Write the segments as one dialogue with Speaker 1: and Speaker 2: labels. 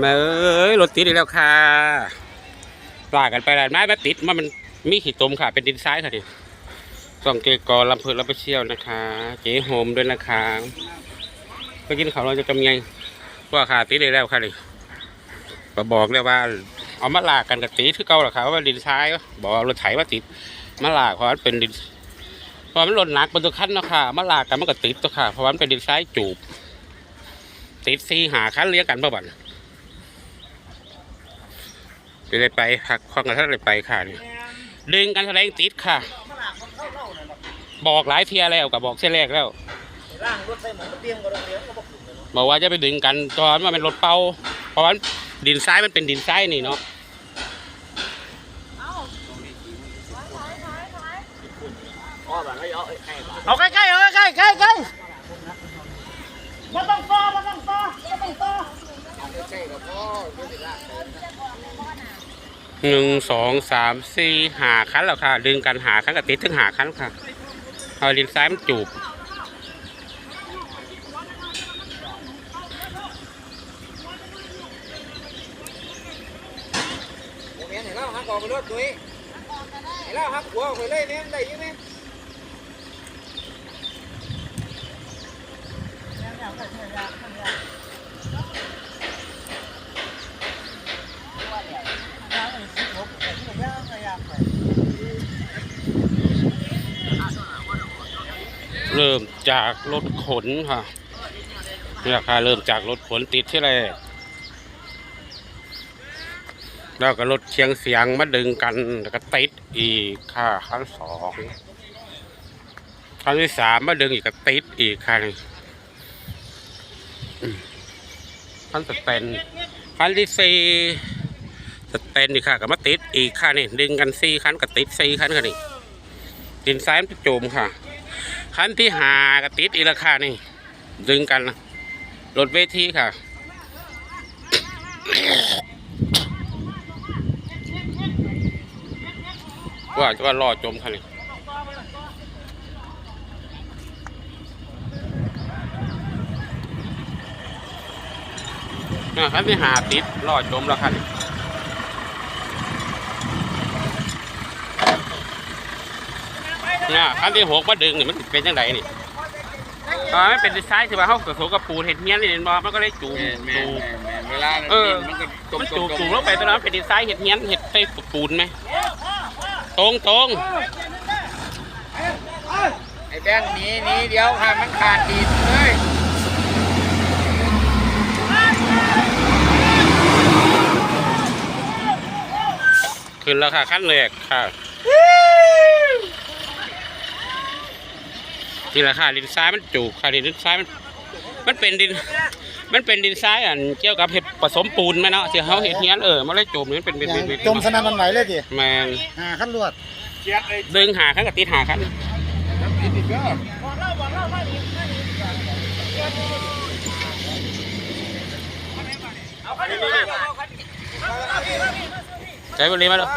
Speaker 1: มเอ้ยรถติดอีกแล้วค่ะว่ากันไปแล้วไม้มาติดมันมันมีขีดตมค่ะ เป็นดินทรายค่ะดิส่องเกกอลำเพลินลำไปเชี่ยวนะคะ เจ๊โฮมด้วยนะคะไปกินข้าวเราจะกำยังว่าค่ะติดอีกแล้วค่ะดิก็บอกเลยว่า เอามาลากันกับติดคือเก่าหรอคะว่าดินทรายบอกเอารถไถมาติดมาลากเพราะมันเป็นดินเพราะมันหล่นหนักบนตัวคันเนาะค่ะมาลากกันมันก็ติดตัวค่ะ เพราะว่ามันเป็นดินทรายจูบ ติดซีหาคันเลี้ยงกันบ่บัดจะ ได้ไปพักข้องกันท่านเลยไปค่ะนี่ดึงกันแสดงติดค่ะ บอกหลายเทียแล้วกับบอกเส้นแรกแล้ว
Speaker 2: ร่างรถใส่หมอนเตียงก็โรงเรียนก็บอกขึ้นเลย
Speaker 1: บอกว่าจะไปดึงกันตอนว่าเป็นรถเป่าเพราะว่าดินทรายมันเป็นดินทรายนี่เนาะ
Speaker 2: อ๋อแบบไม่เอาไอ้ไอ้บ้า
Speaker 3: เอาใกล้ๆเอาใกล้ๆใกล้ใกล้มาต้องต่อมาต้องต่อมาต้องต่อ
Speaker 1: หนึ่งสองสามสี่หาคันแล้วค่ะ ดึงกันหาคันกับติดถึงหาคันค่ะเอาดินทรายมันจูบ
Speaker 2: เห็นเห็นแล้วหักออกไปรถตุ้ยเห็นแล้วหักหัวออกไปเลยเนี่ยได้ยังไหม
Speaker 1: เเริ่มจากรถขนค่ะนี่แหละค่ะเริ่มจากรถขนติดที่แรกแล้วก็รถเชียงเสียงมาดึงกันแล้วก็ติดอีกค่ะขั้นสองขั้นที่สามมาดึงอีกก็ติดอีกค่ะนี่ขั้นสเตนขั้นที่สี่สเตนอีกค่ะก็มาติดอีกค่ะนี่ดึงกันสี่ขั้นก็ติดสี่ขั้นค่ะนี่ดินซ้ายมันจะจมค่ะ ขั้นที่หากระติดอีราคานี่ดึงกันนะรถเวทีค่ะ ว่าจะว่ารอจมค่ะนี่อะขั้นที่หาติดรอจมแล้วค่ะนี่เนี่ยขั้นที่หกมาดึงนี่มัน เป็นยังไงนี่อ่าไม่เป็นดีไซน์ที่ว่าเขาผสมกับปูนเห็ดเมียนนี่เห็นบ่มันก็เลยจูบจูบ
Speaker 2: เวลา
Speaker 1: เออ
Speaker 2: มันก็ต
Speaker 1: มัน
Speaker 2: ก
Speaker 1: จูบจูบลงไปตอนนั้นเป็นดีไซน์เห็ดเมียนเห็ดใส่ปูนไหมตรงตรง
Speaker 2: ไอ้แบงค์หนีหนีเดี๋ยวค่ะมันขาดดีดเลย
Speaker 1: ขึ้นแล้วค่ะขั้นแรกค่ะ นี่แหละค่ะดินทรายมันจูบค่ะดินทรายมันมันเป็นดิน มันเป็นดินทรายอันเกี่ยวกับเห็ดผสมปูนไหมเนาะที่เขาเห็ดเมียนเออมันเลยจูบนี่มันเป็นเป็นเป็นเป็น
Speaker 3: จมสนามมันไหวเลยดิ
Speaker 1: แมน
Speaker 3: หาขั้นลวด
Speaker 1: ดึงหาขั้นกับติดหาขั้นใช้บริมาแล้ว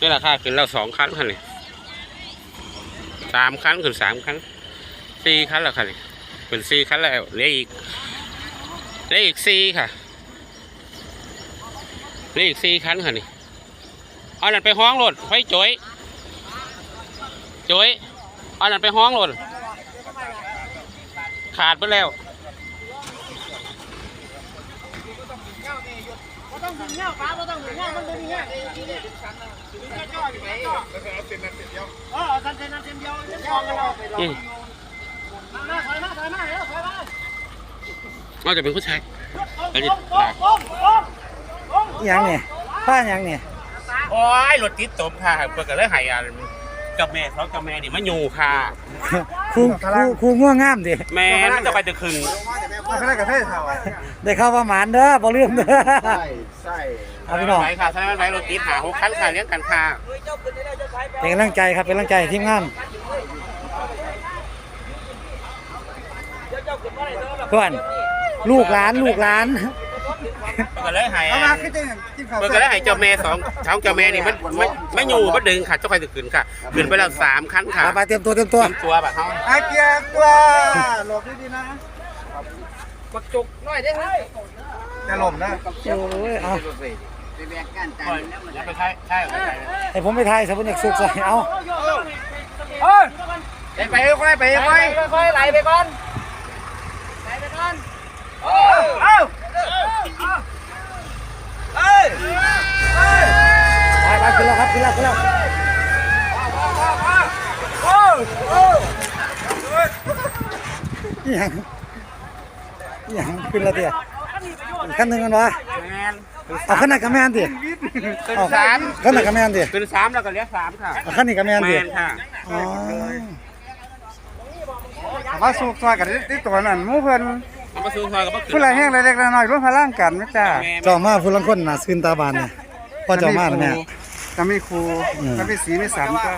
Speaker 1: นี่แหละค่ะขึ้นแล้วสองคันค่ะนี่ สามคันขึ้นสามคันสี่คันแล้วค่ะเป็นสี่คันแล้วเหลืออีกเหลืออีกสี่ค่ะเหลืออีกสี่คันค่ะนี่เอาหนันไปห้องรถไฟโจยโจยเอาหนันไปห้องรถขาดไปแล้ว
Speaker 3: ต้องถึงเงี้ยฟ้าต้องถึงเงี้ยมันเป็นเงี้ยเออสันเซนเซนเดียวจะพอกันเรา
Speaker 1: อืม
Speaker 3: มาถอยมาถอยมาแล้วถอยมา
Speaker 1: เราจะเป็นผู้ชายอันนี้
Speaker 3: ยังเนี่ยผ้ายังเนี่ย
Speaker 1: โอ้ยรถติดตมค่ะเปิดกันเลยหายอันกับแม่สองกับแม่นี่มาอยู่ค่ะ
Speaker 3: ครูครูครูง่วงงามดิ
Speaker 1: แม่มันจะไปจะคึง
Speaker 2: ไม่ได้กระเทยเท่าไหร่
Speaker 3: ได้เข้าประมาณเด้อบ่ลืมเด้อ
Speaker 2: ใช่ใช่
Speaker 3: เอาพี่น้อง
Speaker 1: ไหนค่ะใช่ไหมรถติดหาหกคันค่ะเลี้ยงกันค่ะ
Speaker 3: เป็นกำลังใจครับเป็นกำลังใจทีมงานเพื่อนลูกหลานลูกหลาน
Speaker 1: เปิดกันเลยหาย
Speaker 2: เราก็
Speaker 1: เปิดกันเลยหายเจ้าแม่สองสองเจ้าแม่นี่มันไม่ไม่อยู่มันดึงค่ะเจ้าใครจะขึ้นค่ะขึ้นไปแล้วสามคันค่ะ
Speaker 3: ไปเตรียมตัวเตรียมตัว
Speaker 1: เต็มตัวแบบเขา
Speaker 2: ไอ้เกียร์ตัวหลบดีๆนะ ปักจุกน้อยได้ไหมจะล่มนะ
Speaker 3: โอ้ยเอา
Speaker 2: ไปแบกกันตายแล้วมัน
Speaker 1: อย่าไปใช้ใช่ไปใช้
Speaker 3: ให้ผมไปไทยสมุนอยากสุกใส่เอา
Speaker 2: เอ้ยไปค่อยไปค่อยค่อยไหลไปก่อนไหลไปก่อนเอ้าเอ้าเอ้ย
Speaker 3: ไปไปขึ้นแล้วครับขึ้นแล้วขึ้นแล้ว
Speaker 2: โอ้โอ้
Speaker 3: อีหยัง อีหยังขึ้นแล้วเตี้ยอีกขั้นหนึ่งกันวะ
Speaker 1: แมน
Speaker 3: เอาขั้นไหนกับแมนติ
Speaker 1: ขึ้น
Speaker 3: เอา
Speaker 1: สาม
Speaker 3: ขั้นไหนกับแมนติ
Speaker 1: ขึ้นสามแล้วก็เลี้ยงสามค่ะ
Speaker 3: เอาขั้นนี้กับแมน
Speaker 1: แม
Speaker 3: ติ
Speaker 1: นค่ะ
Speaker 3: อ๋อ
Speaker 2: ว่าสูกซอยกันที่ตัวนั้นมู่เพิ่น
Speaker 1: เอามาซื้อซอยกับมะเขื
Speaker 2: ผู้ละแห้งเล็กๆน้อยๆร่วมพลังกันนะจ้า
Speaker 1: แม่
Speaker 3: เจ้ามาผู้ลังคนน่ะซื่นตาบานเนี่ยพ่อเจ้ามาแล้วแม่
Speaker 2: จะมีครู
Speaker 3: อืม
Speaker 2: จะมีสีมีสันก็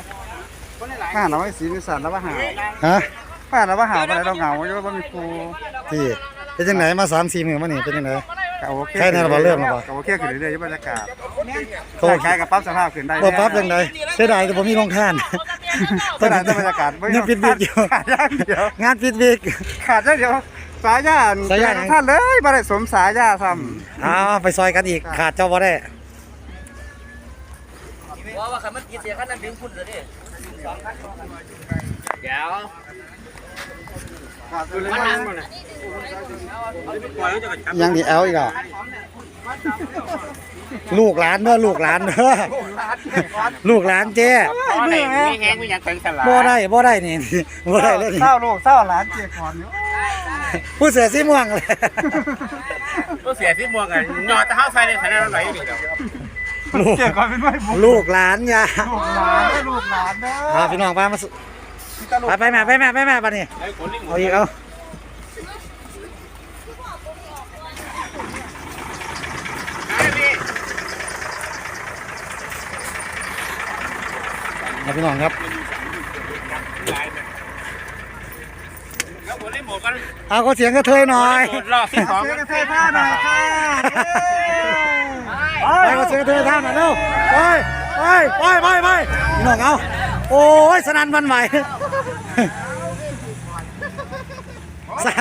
Speaker 2: ถ้าเราไม่สีมีสันแล้วว่าหา
Speaker 3: ฮะ
Speaker 2: ถ้าเราว่าหาไปแล้วเราเหงาอยู่ว่ามีครู
Speaker 3: ที่ เป็นจังไหนมาสามสี่มื้อมานี่เป็นจังไหน
Speaker 2: ก็โอเค
Speaker 3: ใช่แน่เราบอกเรื่องหรอเปล่า
Speaker 2: ก็โอเคขึ้นเรื่อยๆบรรยากาศ
Speaker 3: โท
Speaker 2: โอ้
Speaker 3: ษ
Speaker 2: คล้ายกับปรับสภาพขึ้นได้
Speaker 3: บ่ปั๊บจังไดเสียดายแต่บ่มีโรงทาน
Speaker 2: ตอนนั้นบรรยากาศไม่
Speaker 3: ยังปิดวิกอยู่
Speaker 2: ขาดอย่างเดียว
Speaker 3: งานปิดวิก
Speaker 2: ขาดอย่างเดียวสายา
Speaker 3: สายา
Speaker 2: ท่านเลยบ่ได้สมสายาซ้
Speaker 3: อ้าวไปซอยกันอีกขาดเจ้าบ่ได้
Speaker 2: ว่าว่าคันมันกินเสียคันนั้นดึงพุ่นเลยดิเดี๋ยว
Speaker 1: มันนั่งมันน่ะปล่อยมันจะกระจับ
Speaker 3: ยังดีแอลอีกอะลูกหลานเด้อลูกหลานเด้อลูกหลานเจ้
Speaker 1: พอได้มีแห้งมีหยังเป็นสลาย
Speaker 3: บ่ได้บ่ได้นี่บ่ได้เลยนี่
Speaker 2: เศร้าลูกเศร้าหลานเจียก่อนอยู่
Speaker 3: ผู้เสือสีม่วงเลย
Speaker 1: ก็เสียสิม่วงกันยอดตะเฮาใส่ในฐานะเราไหลอยู่นี่เดี๋ยว
Speaker 3: ลูก
Speaker 2: เจียก่อนเป็นไม่บุก
Speaker 3: ลูกหลานอย่า
Speaker 2: ลูกหลานเด้อลูกหลานเด้อ
Speaker 3: อ่าพี่น้องพามาสุไปไปแม่ไปแม่ไปแม่บัดนี้
Speaker 1: ไอ้คนนี่หม
Speaker 3: เอา
Speaker 1: ด
Speaker 3: อีกเอา เอาพี่น้องครับ
Speaker 1: แล้วคนนี่หมดกัน
Speaker 3: เอาก็เสียงกระเทยหน่อย
Speaker 1: หมดรอบที่สอง
Speaker 2: เสียกันเทท่าหน่อยค่ะ
Speaker 3: ไปก็เสียงกระเทยท่านหน่อยเร็วไปไปไปไปไปพี่น้องเอาโอ้ยสนั่นหวันไหวสะ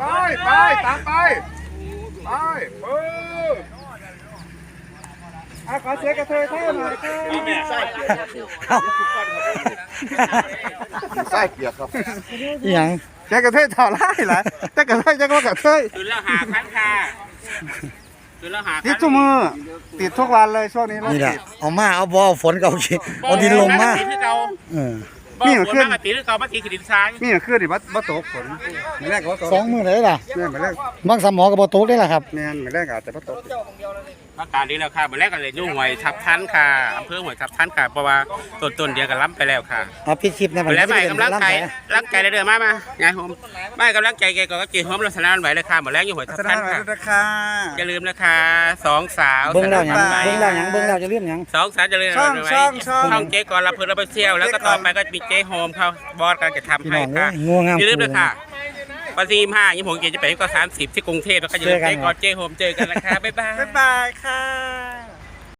Speaker 2: ไปไปตามไปไปเออ อะขอเสียกันเทท่าหน่อยค่ะ
Speaker 3: เอา
Speaker 2: ใส่เปียกครับ
Speaker 3: อหย่าง
Speaker 2: แกกระเทยเท่าไรล่ะแต่กระเทยจะก็กระเทย
Speaker 1: คือแล้วหาคันค่ะคือแล้วหา
Speaker 2: ติดทุกมือติดทุกวันเลยช่วงนี้
Speaker 3: นี่แหละเอามาเอาบอเอาฝนกับเอาขี้เอาดินลงมา
Speaker 1: ติดคื อเก่า
Speaker 3: เออ
Speaker 1: บ่ฝนมาติดคือเก่ามาติดคือดินทราย
Speaker 2: นี่ขึ้นดิบับัตกฝนไม่แรกก็บัตก
Speaker 3: สองมือเลยล่ะ
Speaker 2: แม่นไม่แรก
Speaker 3: มักสมอกับบอตุกได้ล่ะครับ
Speaker 2: แม่นไม่แรกอาจจะบัตก
Speaker 1: อากาศดีแล้วค่ะเหมือนแรกกันเลยยุ่งหวยทับทันค่ะอำเภอหวยทับทันค่ะเพราะว่าต้นต้นเดียวกันล้ำไปแล้วค่ะ
Speaker 3: เอาพี่คลิปนะ
Speaker 1: เหมือนแล้วใหม่กำลังใจ
Speaker 3: แผล
Speaker 1: ร่างใจเรื่อยๆมามาไงผมไม่กำลังใจแกก็จีหอมลักษณะไหวเลยค่ะเหมือนแรกอยู่หวยทับ
Speaker 2: ส
Speaker 1: ทั
Speaker 2: นานหน่อย
Speaker 1: ค่ะ
Speaker 2: ด้วยนะคะ
Speaker 1: อย่าลืมนะคะสองสาว
Speaker 3: เบิ้งแล้วหยัง
Speaker 1: สนาม
Speaker 3: เบิ้งแล้วหยังเบิ้งแล้วจะเลื่อมหยัง
Speaker 1: สองสาวจะลืม
Speaker 2: ช่องช่องช่อง
Speaker 1: ช่องเจ๊ก่อนรับเพื่อนรับไปเที่ยวแล้วก็ต่อไปก็มีเจ๊โฮมเขาบอสกันจะทำ
Speaker 3: พี่
Speaker 1: ให้
Speaker 3: น้องเอ้
Speaker 1: ค่ะ
Speaker 3: ยงัวงาม
Speaker 1: อย่าลืมเลยค่ะวันที่ห้ายี่ผมเกจะไปก็สามสิบที่กรุงเทพแล้วก็อย่าลืม
Speaker 3: เจอกัน
Speaker 1: เจ๊ก่อนเจ๊โฮมเจอกันนะคะบ๊ายบาย
Speaker 2: บ๊ายบายค่ะ